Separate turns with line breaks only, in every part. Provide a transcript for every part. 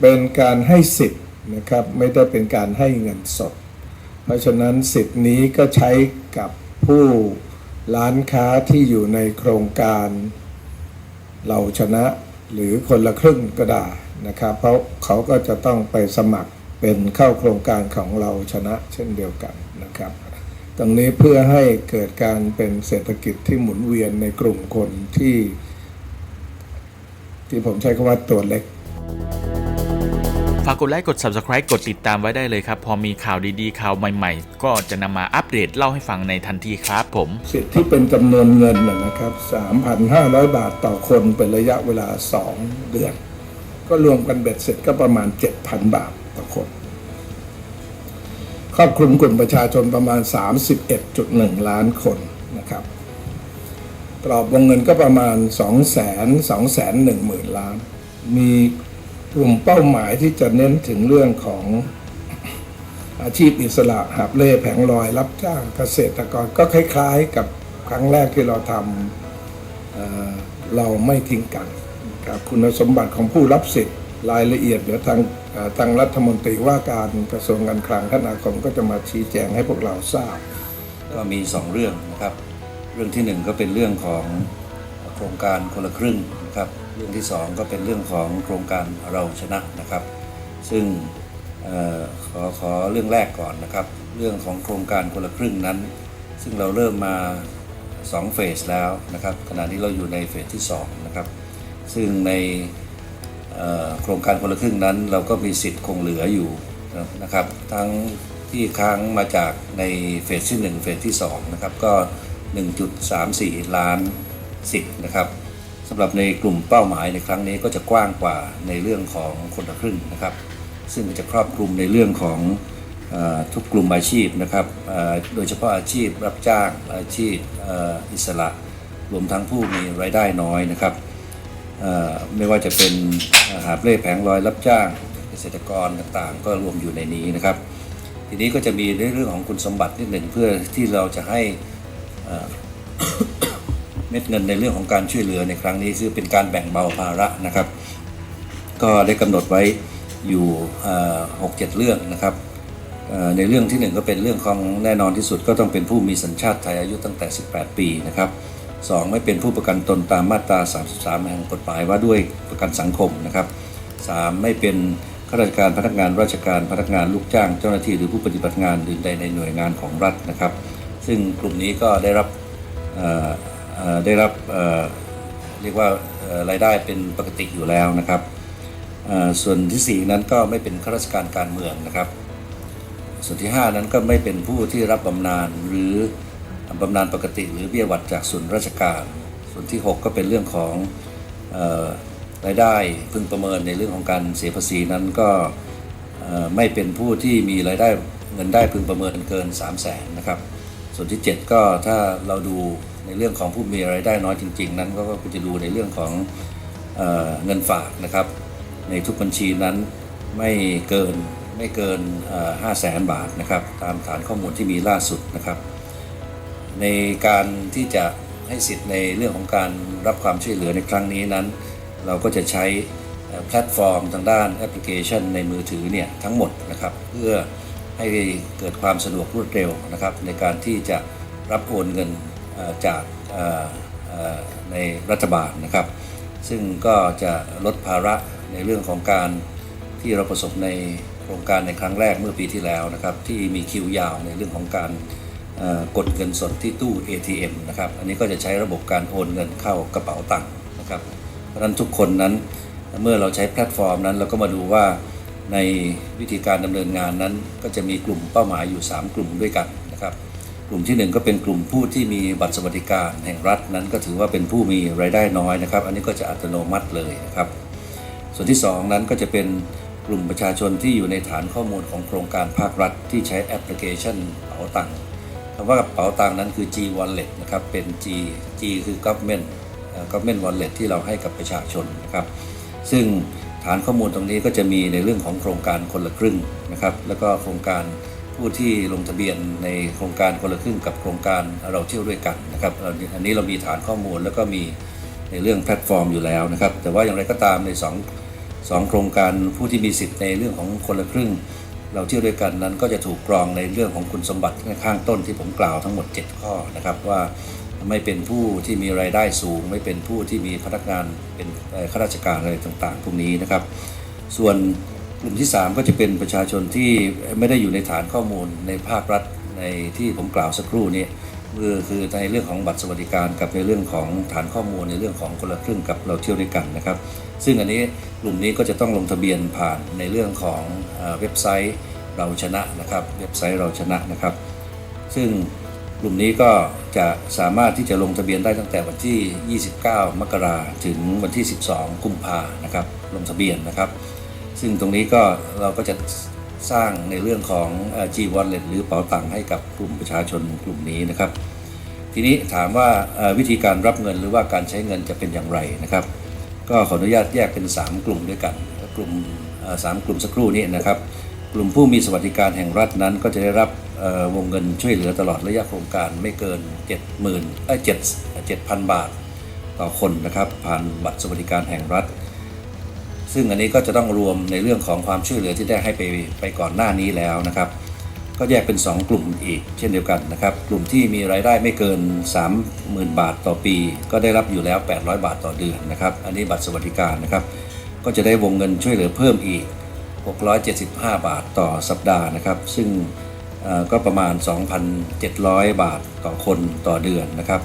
เป็นการให้สิทธิ์นะครับไม่ได้เป็นการให้เงินสด เพราะฉะนั้นสิทธิ์นี้ก็ใช้กับผู้ร้านค้าที่อยู่ในโครงการเราชนะหรือคนละครึ่งก็ได้นะครับ เพราะเขาก็จะต้องไปสมัครเป็นเข้าโครงการของเราชนะเช่นเดียวกันนะครับ ตรงนี้เพื่อให้เกิดการเป็นเศรษฐกิจที่หมุนเวียนในกลุ่มคนที่ ที่ผมใช้คำว่าตัวเล็ก
ฝากกดไลค์กด Subscribe กดติดตามไว้ได้เลยครับ พอมีข่าวดีๆ ข่าวใหม่ๆ ก็จะนำมาอัปเดตเล่าให้ฟังในทันทีครับผม
สิทธิ์ที่เป็นจำนวนเงินนะนะครับ 3,500 บาทต่อคนเป็นระยะเวลา 2 เดือน ก็รวมกันเบ็ดเสร็จก็ประมาณ 7,000 บาทต่อคน ครอบคลุมกลุ่มประชาชนประมาณ 31.1 ล้านคนนะครับกรอบวงเงินก็ประมาณ 2 2 1 0 0 0 0 ล้าน มี ลุ่มเป้าหมายที่จะเน้นถึงเรื่องของอาชีพอิสระหับเล่แผงลอยรับจ้างเกษตรกรก็คล้ายๆกับครั้งแรกที่เราทำเเราไม่ทิ้งกันครับคุณสมบัติของผู้รับสิทธิ์รายละเอียดเดี๋ยวทางทางรัฐมนตรีว่าการกระทรวงการคลังท่านอาคมก็จะมาชี้แจงให้พวกเราทราบ
ก็มี 2 เรื่องนะครับ เรื่องที่ 1 ก็เป็นเรื่องของโครงการคนละครึ่งนะครับ เรื่องที่ 2 ก็เป็นเรื่องของโครงการเราชนะนะครับ ซึ่งออขอขอเรื่องแรกก่อนนะครับ เรื่องของโครงการคนละครึ่งนั้น ซึ่งเราเริ่มมา2เฟสแล้วนะครับขณะนี้เราอยู่ในเฟสที่2นะครับซึ่งในโครงการคนละครึ่งนั้น เราก็มีสิทธิ์คงเหลืออยู่นะครับทั้งที่ค้างมาจากในเฟสที่ 1 เฟสที่2นะครับก็ 1.34 ล้านสิทธิ์นะครับ สำหรับในกลุ่มเป้าหมายในครั้งนี้ก็จะกว้างกว่าในเรื่องของคนละครึ่งนะครับ ซึ่งจะครอบคลุมในเรื่องของอทุกกลุ่มอาชีพนะครับโดยเฉพาะอาชีพรับจ้างอาชีพอ,อิสระ รวมทั้งผู้มีรายได้น้อยนะครับไม่ว่าจะเป็นอ่อหาเล่แผงลอยรับจ้างเกษตรกรต่างๆ ก็รวมอยู่ในนี้นะครับ ทีนี้ก็จะมีในเรื่องของคุณสมบัตินิดหนึ่งเพื่อที่เราจะให้อ่อเม็ดเงินในเรื่องของการช่วยเหลือในครั้งนี้คือเป็นการแบ่งเบาภาระนะครับ ก็ได้กำหนดไว้อยู่หกเจ็ดเรื่องนะครับในเรื่องที่หนึ่งก็เป็นเรื่องของแน่นอนที่สุดก็ต้องเป็นผู้มีสัญชาติไทยอายุตั้งแต่ 18 ปีนะครับสองไม่เป็นผู้ประกันตนตามมาตรา 33 แห่งกฎหมายว่าด้วยประกันสังคมนะครับสามไม่เป็นข้าราชการพนักงานราชการพนักงานลูกจ้างเจ้าหน้าที่หรือผู้ปฏิบัติงานอื่นใดในหน่วยงานของรัฐนะครับ ซึ่งกลุ่มนี้ก็ได้รับ ได้รับเรียกว่ารายได้เป็นปกติอยู่แล้วนะครับ ส่วนที่ 4 นั้นก็ไม่เป็นข้าราชการการเมืองนะครับ ส่วนที่ 5 นั้นก็ไม่เป็นผู้ที่รับบำนาญหรือบำนาญปกติ หรือเบี้ยหวัดจากส่วนราชการ ส่วนที่ 6 ก็เป็นเรื่องของรายได้พึงประเมินในเรื่องของการเสียภาษีนั้นก็ไม่เป็นผู้ที่มีรายได้เงินได้พึงประเมินเกิน 3 0 0แสนนะครับ ส่วนที่ 7 ก็ถ้าเราดู ในเรื่องของผู้มีรายได้น้อยจริง ๆ นั้นก็ก็จะดูในเรื่องของเออเงินฝากนะครับ ในทุกบัญชีนั้นไม่เกินไม่เกินห้าแสนบาทนะครับ ตามฐานข้อมูลที่มีล่าสุดนะครับ ในการที่จะให้สิทธิ์ในเรื่องของการรับความช่วยเหลือในครั้งนี้นั้น เราก็จะใช้แพลตฟอร์มทางด้านแอปพลิเคชันในมือถือเนี่ยทั้งหมดนะครับ เพื่อให้เกิดความสะดวกรวดเร็วนะครับ ในการที่จะรับโอนเงิน จากในรัฐบาลนะครับ ซึ่งก็จะลดภาระในเรื่องของการที่เราประสบในโครงการในครั้งแรกเมื่อปีที่แล้วนะครับ ที่มีคิวยาวในเรื่องของการกดเงินสดที่ตู้ ATM นะครับ อันนี้ก็จะใช้ระบบการโอนเงินเข้ากระเป๋าตังค์นะครับ เพราะนั้นทุกคนนั้นเมื่อเราใช้แพลตฟอร์มนั้นเราก็มาดูว่าในวิธีการดำเนินงานนั้นก็จะมีกลุ่มเป้าหมายอยู่ 3 กลุ่มด้วยกันนะครับ กลุ่มทีหนึ่1ก็เป็นกลุ่มผู้ที่มีบัตรสวัสดิการแห่งรัฐนั้นก็ถือว่าเป็นผู้มีรายได้น้อยนะครับ อันนี้ก็จะอัตโนมัติเลยนะครับ ส่วนที่ 2 นั้นก็จะเป็นกลุ่มประชาชนที่อยู่ในฐานข้อมูลของโครงการภาครัฐ ที่ใช้แอปพลิเคชันเป๋าตังค์คำว่าเป๋าตังค์นั้นคือ G Wallet นะครับ เป็น G G คือ Government เอ่อ Government Wallet ที่เราให้กับประชาชนนะครับ ซึ่งฐานข้อมูลตรงนี้ก็จะมีในเรื่องของโครงการคนละครึ่งนะครับ แล้วก็โครงการ ผู้ที่ลงทะเบียนในโครงการคนละครึ่งกับโครงการเราเที่ยวด้วยกันนะครับอันนี้เรามีฐานข้อมูลแล้วก็มีในเรื่องแพลตฟอร์มอยู่แล้วนะครับ แต่ว่าอย่างไรก็ตามใน2สองโครงการผู้ที่มีสิทธิ์ในเรื่องของคนละครึ่ง เราเที่ยวด้วยกันนั้นก็จะถูกกรองในเรื่องของคุณสมบัติข้างต้นที่ผมกล่าวทั้งหมด 7 ข้อนะครับว่าไม่เป็นผู้ที่มีรายได้สูง ไม่เป็นผู้ที่มีพนักงานเป็นข้าราชการอะไรต่างๆพวกนี้นะครับ ส่วน กลุ่มที่ 3 ก็จะเป็นประชาชนที่ไม่ได้อยู่ในฐานข้อมูลในภาครัฐในที่ผมกล่าวสักครู่นี้คือคือในเรื่องของบัตรสวัสดิการกับในเรื่องของฐานข้อมูลในเรื่องของคนละครึ่งกับเราเที่ยวด้วยกันนะครับ ซึ่งอันนี้กลุ่มนี้ก็จะต้องลงทะเบียนผ่านในเรื่องของเว็บไซต์เราชนะนะครับ เว็บไซต์เราชนะนะครับ ซึ่งกลุ่มนี้ก็จะสามารถที่จะลงทะเบียนได้ตั้งแต่วันที่ 29 มกราถึงวันที่ 12 กุมภานะครับ ลงทะเบียนนะครับ ซึ่งตรงนี้ก็เราก็จะสร้างในเรื่องของเอ่อ G Wallet หรือเป๋าตังค์ให้กับกลุ่มประชาชนกลุ่มนี้นะครับ ทีนี้ถามว่าวิธีการรับเงินหรือว่าการใช้เงินจะเป็นอย่างไรนะครับ ก็ขออนุญาตแยกเป็น 3 กลุ่มด้วยกัน กลุ่มสามกลุ่มสักครู่นี้นะครับ กลุ่มผู้มีสวัสดิการแห่งรัฐนั้น ก็จะได้รับวงเงินช่วยเหลือตลอดระยะโครงการไม่เกิน 70,000เอ้ย7 7,000 บาท ต่อคนนะครับ ผ่านบัตรสวัสดิการแห่งรัฐ ซึ่งอันนี้ก็จะต้องรวมในเรื่องของความช่วยเหลือที่ได้ให้ไปไปก่อนหน้านี้แล้วนะครับ ก็แยกเป็น 2 กลุ่มอีก เช่นเดียวกันนะครับ กลุ่มที่มีรายได้ไม่เกิน 30,000 บาทต่อปี ก็ได้รับอยู่แล้ว 800 บาทต่อเดือนนะครับ อันนี้บัตรสวัสดิการนะครับ ก็จะได้วงเงินช่วยเหลือเพิ่มอีก 675 บาทต่อสัปดาห์นะครับ ซึ่งก็ประมาณ 2,700 บาทต่อคนต่อเดือนนะครับ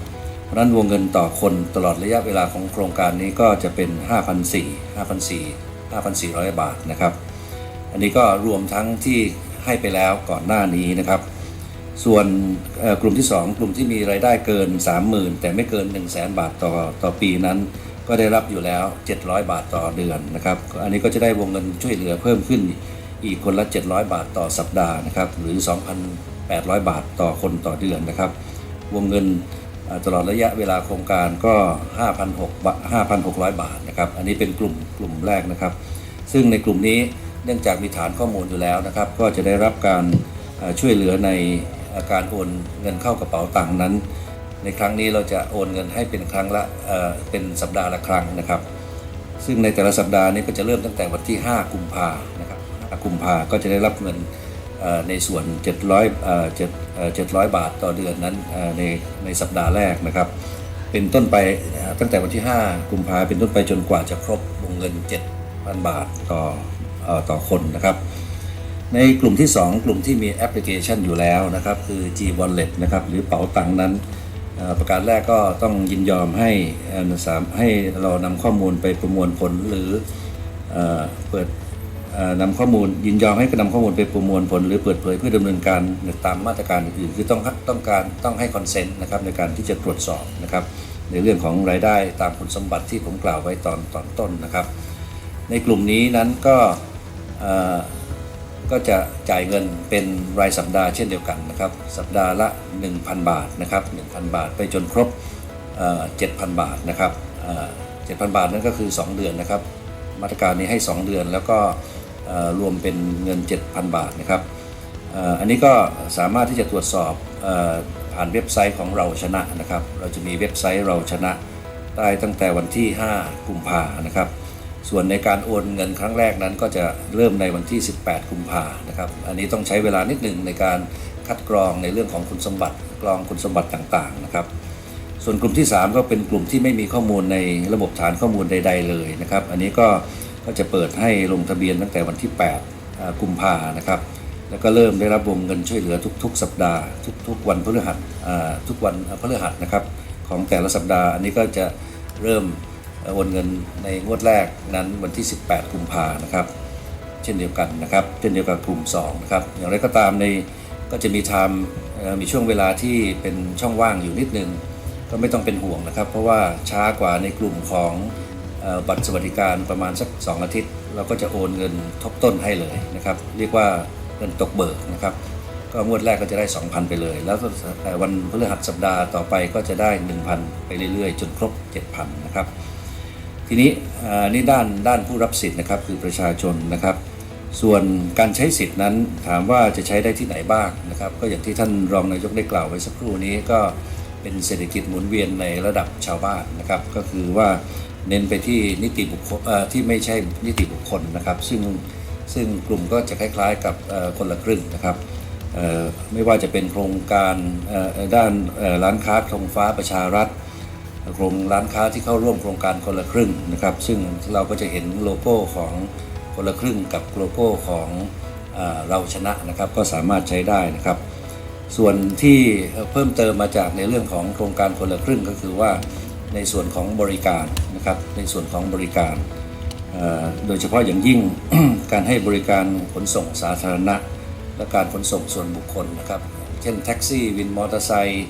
นั้นวงเงินต่อคนตลอดระยะเวลาของโครงการนี้ก็จะเป็น 5,400 5,400 5,400 บาทนะครับ อันนี้ก็รวมทั้งที่ให้ไปแล้วก่อนหน้านี้นะครับ ส่วนกลุ่มที่ 2 กลุ่มที่มีรายได้เกิน 30,000 แต่ไม่เกิน 1 0 0 0 0แบาทต่อต่อปีนั้น ก็ได้รับอยู่แล้ว 700 บาทต่อเดือนนะครับ อันนี้ก็จะได้วงเงินช่วยเหลือเพิ่มขึ้นอีกคนละ 700 บาทต่อสัปดาห์นะครับ หรือ 2,800 บาทต่อคนต่อเดือนนะครับ วงเงิน ตลอดระยะเวลาโครงการก็5,600บาท5,600 บาทนะครับ อันนี้เป็นกลุ่มกลุ่มแรกนะครับ ซึ่งในกลุ่มนี้เนื่องจากมีฐานข้อมูลอยู่แล้วนะครับ ก็จะได้รับการช่วยเหลือในอการโอนเงินเข้ากระเป๋าตังค์นั้น ในครั้งนี้เราจะโอนเงินให้เป็นครั้งละเเป็นสัปดาห์ละครั้งนะครับ ซึ่งในแต่ละสัปดาห์นี้ก็จะเริ่มตั้งแต่วันที่ 5 กุมภานะครับ 5 กุมภาก็จะได้รับเงิน ในส่วน 700เอ่อ7 700 บาทต่อเดือนนั้นในในสัปดาห์แรกนะครับ เป็นต้นไปตั้งแต่วันที่ 5 กุมภาเป็นต้นไปจนกว่าจะครบวงเงิน 7,000 บาทต่ออต่อคนนะครับ ในกลุ่มที่ 2 กลุ่มที่มีแอปพลิเคชันอยู่แล้วนะครับ คือ G Wallet นะครับหรือเป๋าตังนั้นประการแรกก็ต้องยินยอมให้สามให้เรานำข้อมูลไปประมวลผลหรือเอ่อเปิด นำข้อมูลยินยอมให้นำข้อมูลไปประมวลผล หรือเปิดเผยเพื่อดำเนินการตามมาตรการอื่นคือต้องต้องการต้องให้คอนเซนต์นะครับในการที่จะตรวจสอบนะครับในเรื่องของรายได้ตามคุณสมบัติที่ผมกล่าวไว้ตอนตอนต้นนะครับ ในกลุ่มนี้นั้นก็ก็จะจ่ายเงินเป็นรายสัปดาห์เช่นเดียวกันนะครับ สัปดาห์ละ 1,000 บาทนะครับ1,000 บาทไปจนครบเอ่อ7,000 บาทนะครับเอ่อ7,000 บาทนั่นก็คือ 2 เดือนนะครับ มาตรการนี้ให้ 2 เดือนแล้วก็ รวมเป็นเงิน 7,000 บาทนะครับอันนี้ก็สามารถที่จะตรวจสอบผ่านเว็บไซต์ของเราชนะนะครับ เราจะมีเว็บไซต์เราชนะได้ตั้งแต่วันที่ 5 กุมภานะครับ ส่วนในการโอนเงินครั้งแรกนั้นก็จะเริ่มในวันที่ 18 กุมภานะครับ อันนี้ต้องใช้เวลานิดหนึ่งในการคัดกรองในเรื่องของคุณสมบัติกรองคุณสมบัติต่างๆนะครับ ส่วนกลุ่มที่ 3 ก็เป็นกลุ่มที่ไม่มีข้อมูลในระบบฐานข้อมูลใด ๆ เลยนะครับ อันนี้ก็ ก็จะเปิดให้ลงทะเบียนตั้งแต่วันที่ 8 กุมภานะครับ แล้วก็เริ่มได้รับวงเงินช่วยเหลือทุก ๆ สัปดาห์ ทุกๆวันพฤหัสอ่าทุกวันพฤหัสนะครับของแต่ละสัปดาห์ อันนี้ก็จะเริ่มเอ่อโอนเงินในงวดแรกนั้นวันที่ 18 กุมภานะครับ เช่นเดียวกันนะครับ เช่นเดียวกับกลุ่ม2นะครับ อย่างไรก็ตามในก็จะมีไทม์มีช่วงเวลาที่เป็นช่องว่างอยู่นิดนึง ก็ไม่ต้องเป็นห่วงนะครับ เพราะว่าช้ากว่าในกลุ่มของ บัตรสวัสดิการประมาณสัก 2 อาทิตย์ เราก็จะโอนเงินทบต้นให้เลยนะครับ เรียกว่าเงินตกเบิกนะครับ ก็งวดแรกก็จะได้ 2,000 ไปเลย แล้ววันพฤหัสสัปดาห์ต่อไปก็จะได้ 1,000 ไปเรื่อยๆ จนครบ 7,000 นะครับ ทีนี้นี่ด้านด้านผู้รับสิทธิ์นะครับคือประชาชนนะครับ ส่วนการใช้สิทธิ์นั้นถามว่าจะใช้ได้ที่ไหนบ้างนะครับ ก็อย่างที่ท่านรองนายกได้กล่าวไว้สักครู่นี้ก็เป็นเศรษฐกิจหมุนเวียนในระดับชาวบ้านนะครับ ก็คือว่า เน้นไปที่นิติบุคคลที่ไม่ใช่นิติบุคคลนะครับ ซึ่งซึ่งกลุ่มก็จะคล้ายๆกับคนละครึ่งนะครับไม่ว่าจะเป็นโครงการด้านร้านค้าธงฟ้าประชารัฐโครงร้านค้าที่เข้าร่วมโครงการคนละครึ่งนะครับ ซึ่งเราก็จะเห็นโลโก้ของคนละครึ่งกับโลโก้ของเราชนะนะครับ ก็สามารถใช้ได้นะครับ ส่วนที่เพิ่มเติมมาจากในเรื่องของโครงการคนละครึ่งก็คือว่า ในส่วนของบริการนะครับในส่วนของบริการโดยเฉพาะอย่างยิ่งการให้บริการขนส่งสาธารณะ และการขนส่งส่วนบุคคลนะครับเช่นแท็กซี่วินมอเตอร์ไซค์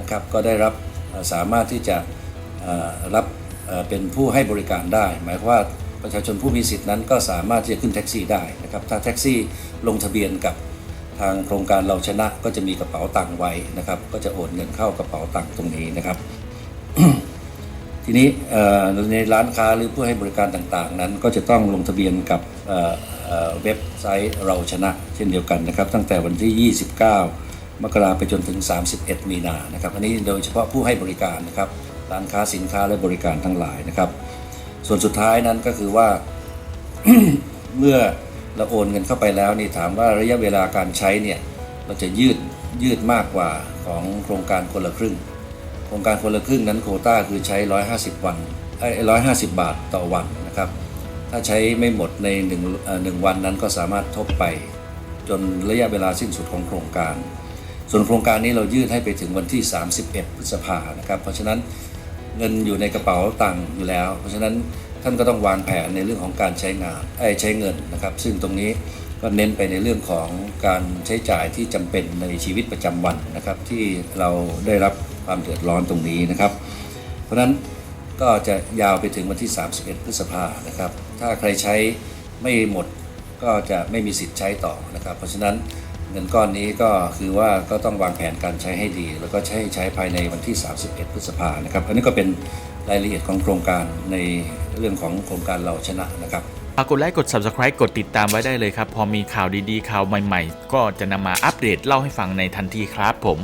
นะครับก็ได้รับสามารถที่จะรับเอ่อเป็นผู้ให้บริการได้ หมายความว่าประชาชนผู้มีสิทธินั้นก็สามารถที่จะขึ้นแท็กซี่ได้นะครับถ้าแท็กซี่ลงทะเบียนกับทางโครงการเราชนะก็จะมีกระเป๋าตังค์ไว้นะครับก็จะโอนเงินเข้ากระเป๋าตังค์ตรงนี้นะครับ ทีนี้ในร้านค้าหรือผู้ให้บริการต่างๆ นั้น ก็จะต้องลงทะเบียนกับเว็บไซต์เราชนะ เช่นเดียวกันนะครับ ตั้งแต่วันที่ 29 มกราไปจนถึง 31 มีนานะครับ อันนี้โดยเฉพาะผู้ให้บริการนะครับร้านค้าสินค้าและบริการทั้งหลายนะครับ ส่วนสุดท้ายนั้นก็คือว่าเมื่อเราโอนเงินเข้าไปแล้วนี่ถามว่าระยะเวลาการใช้เนี่ยเราจะยืดยืดมากกว่าของโครงการคนละครึ่ง รงการคนละครึ่งนั้นโคต้าคือใช้ 150 วันไอ้150บาทต่อวันนะครับ ถ้าใช้ไม่หมดในหนึ่งหนึ่งวันนั้นก็สามารถทบไป จนระยะเวลาสิ้นสุดของโครงการ ส่วนโครงการนี้เรายืดให้ไปถึงวันที่ 31 พฤษภานะครับ เพราะฉะนั้นเงินอยู่ในกระเป๋าตังค์อยู่แล้ว เพราะฉะนั้นท่านก็ต้องวางแผนในเรื่องของการใช้งานไอ้ใช้เงินนะครับ ซึ่งตรงนี้ก็เน้นไปในเรื่องของการใช้จ่ายที่จำเป็นในชีวิตประจำวันนะครับที่เราได้รับ ความเดือดร้อนตรงนี้นะครับ เพราะนั้นก็จะยาวไปถึงวันที่ 31 พฤษภานะครับ ถ้าใครใช้ไม่หมดก็จะไม่มีสิทธิ์ใช้ต่อนะครับ เพราะฉะนั้นเงินก้อนนี้ก็คือว่าก็ต้องวางแผนการใช้ให้ดี แล้วก็ใช้ใช้ภายในวันที่ 31 พฤษภานะครับ อันนี้ก็เป็นรายละเอียดของโครงการในเรื่องของโครงการเราชนะนะครับ
ฝากกดไลค์กด Subscribe กดติดตามไว้ได้เลยครับ พอมีข่าวดีๆข่าวใหม่ๆ ก็จะนำมาอัปเดตเล่าให้ฟังในทันทีครับผม